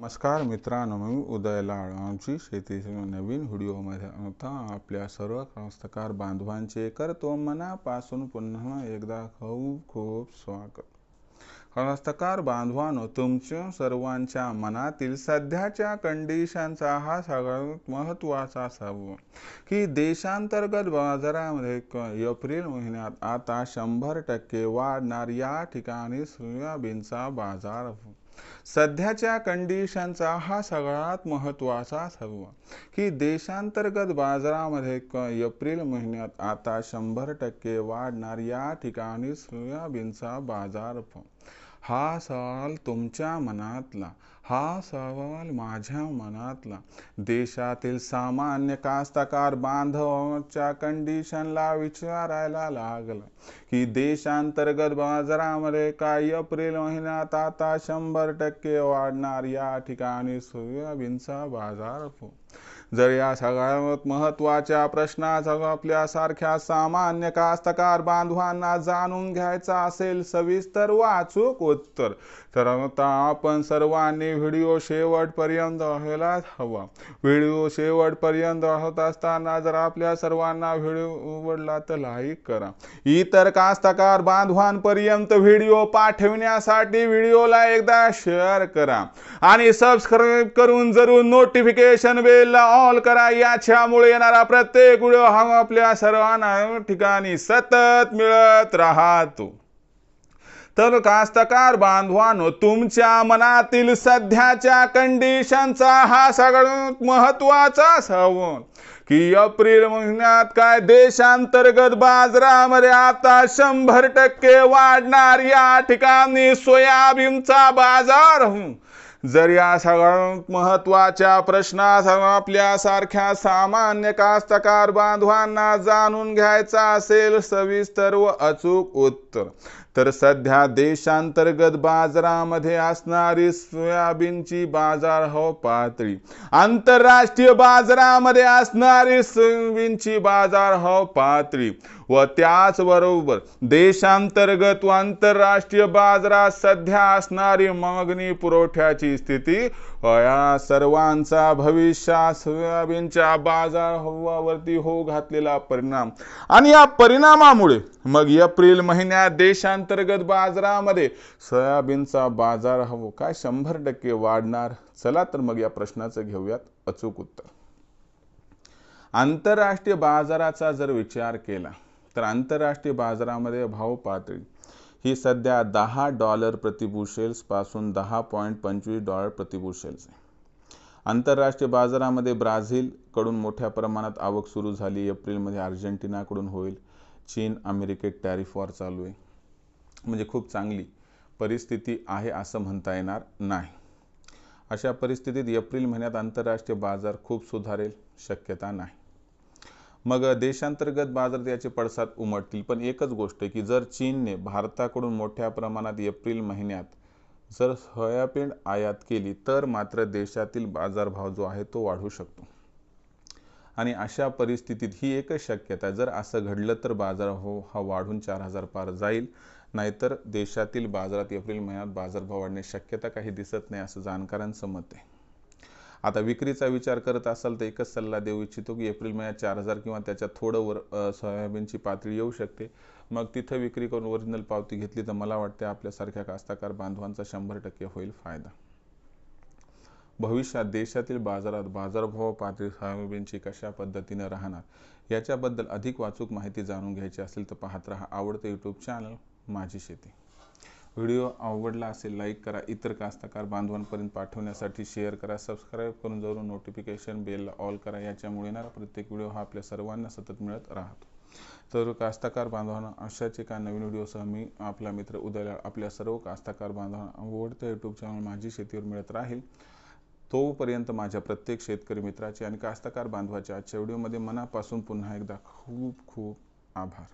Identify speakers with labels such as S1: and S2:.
S1: नमस्कार मित्रांनो मी उदय लाड आमची शेतीच्या नवीन व्हिडिओमध्ये आता आपल्या सर्व कास्तकार बांधवांचे करतो मनापासून पुन्हा एकदा खूप खूप स्वागत. कास्तकार बांधवांनो तुमच्या सर्वांच्या मनातील सध्याच्या कंडिशनचा हा सगळ्यात महत्त्वाचा सर्व की देशांतर्गत बाजारामध्ये क- एप्रिल महिन्यात आता शंभर टक्के वाढणार या ठिकाणी सोयाबीनचा बाजार. सध्याच्या कंडिशनचा हा सगळ्यात महत्त्वाचा सर्व की देशांतर्गत बाजारामध्ये क एप्रिल महिन्यात आता शंभर टक्के वाढणार या ठिकाणी सोयाबीनचा बाजार हा सवाल तुमच्या मनातला. हा सवाल माझ्या मनातला. देशातील सामान्य कास्तकार बांधवांच्या कंडिशनला विचारायला लागला की देशांतर्गत बाजारामध्ये काय एप्रिल महिन्यात आता शंभर टक्के वाढणार या ठिकाणी सोयाबीनचा बाजार जर या सगळ्यात महत्त्वाच्या प्रश्नाचा आपल्यासारख्या सामान्य कास्तकार बांधवांना जाणून घ्यायचा असेल सविस्तर वाचूक उत्तर तर आता आपण सर्वांनी व्हिडिओ शेवटपर्यंत व्हायला हवा. व्हिडिओ शेवटपर्यंत होत असताना जर आपल्या सर्वांना व्हिडिओ आवडला तर लाईक करा. इतर कास्तकार बांधवांपर्यंत व्हिडिओ पाठवण्यासाठी व्हिडिओला एकदा शेअर करा. आणि सबस्क्राईब करून जरूर नोटिफिकेशन बेलला ऑल करा. याच्यामुळे येणारा प्रत्येक व्हिडिओ हा आपल्या सर्वांना ठिकाणी सतत मिळत राहतो. तर कास्तकार बांधवानो तुमच्या मनातील सध्याच्या कंडिशनचा हा सगळ्यात महत्त्वाचा सवाल. की एप्रिल महिन्यात काय देशांतर्गत बाजारामध्ये आता शंभर टक्के वाढणार या ठिकाणी सोयाबीनचा बाजार हो. जर या सगळ्यात महत्त्वाच्या प्रश्नासह आपल्यासारख्या सामान्य कास्तकार बांधवांना जाणून घ्यायचा असेल सविस्तर व अचूक उत्तर. तर सध्या देशांतर्गत बाजारामध्ये असणारी सोयाबीनची बाजार हो पातळी. आंतरराष्ट्रीय बाजारामध्ये असणारी सोयाबीनची बाजार हो पातळी. व त्याचबरोबर देशांतर्गत व आंतरराष्ट्रीय बाजारात सध्या असणारी मागणी पुरवठ्याची स्थिती या सर्वांचा भविष्यात सोयाबीनच्या बाजार हवावरती हो घातलेला परिणाम. आणि या परिणामामुळे मग एप्रिल महिन्यात देशांत अंतर्गत बाजारामध्ये सोयाबीनचा बाजार हवं. काय शंभर टक्के वाढणार? चला तर मग या प्रश्नाचं घेऊयात अचूक उत्तर. आंतरराष्ट्रीय बाजाराचा जर विचार केला तर आंतरराष्ट्रीय बाजारामध्ये भाव पातळी ही सध्या दहा डॉलर प्रतिबुशेल्सपासून दहा पॉईंट पंचवीस डॉलर प्रतिबुशेल्स आहे. आंतरराष्ट्रीय बाजारामध्ये ब्राझीलकडून मोठ्या प्रमाणात आवक सुरू झाली. एप्रिलमध्ये अर्जेंटिनाकडून होईल. चीन अमेरिकेत टॅरिफ वॉर चालू आहे. म्हणजे खूप चांगली परिस्थिती आहे असं म्हणता येणार नाही. अशा परिस्थितीत एप्रिल महिन्यात आंतरराष्ट्रीय बाजार खूप सुधारेल शक्यता नाही. मग देशांतर्गत बाजारात याचे पडसाद उमटतील. पण एकच गोष्ट आहे की जर चीनने भारताकडून मोठ्या प्रमाणात एप्रिल महिन्यात जर सोयाबीन आयात केली तर मात्र देशातील बाजारभाव जो आहे तो वाढू शकतो. आणि अशा परिस्थितीत ही एकच शक्यता जर असं घडलं तर बाजारभाव हा वाढून चार हजार पार जाईल. नाहीतर देशातील बाजारात एप्रिल महिन्यात बाजारभाव वाढण्याची शक्यता काही दिसत नाही असं जाणकारांचं मत आहे. आता विक्रीचा विचार करत असाल तर एकच सल्ला देऊ इच्छितो की एप्रिल महिन्यात चार हजार किंवा त्याच्या थोडं वर सोयाबीनची पातळी येऊ शकते. मग तिथं विक्री करून ओरिजिनल पावती घेतली तर मला वाटते आपल्यासारख्या कास्ताकार बांधवांचा शंभर टक्के होईल फायदा. भविष्यात देशातील बाजारात बाजारभाव पातळी सोयाबीनची कशा पद्धतीनं राहणार याच्याबद्दल अधिक वाचूक माहिती जाणून घ्यायची असेल तर पाहत राहा आवडतं यूट्यूब चॅनल माझी शेती. व्हिडिओ आवडला असेल लाईक करा. इतर कास्तकार बांधवांपर्यंत पाठवण्यासाठी शेअर करा. सबस्क्राईब करून जरूर नोटिफिकेशन बेलला ऑल करा. याच्यामुळे येणारा प्रत्येक व्हिडिओ हा आपल्या सर्वांना सतत मिळत राहतो. तर कास्तकार बांधवांना अशाच एका नवीन व्हिडिओसह मी आपला मित्र उदयला आपल्या सर्व कास्तकार बांधवांना आवडतं यूट्यूब चॅनल माझी शेतीवर मिळत राहील तोपर्यंत माझ्या प्रत्येक शेतकरी मित्राचे आणि कास्तकार बांधवाच्या आजच्या व्हिडिओमध्ये मनापासून पुन्हा एकदा खूप खूप आभार.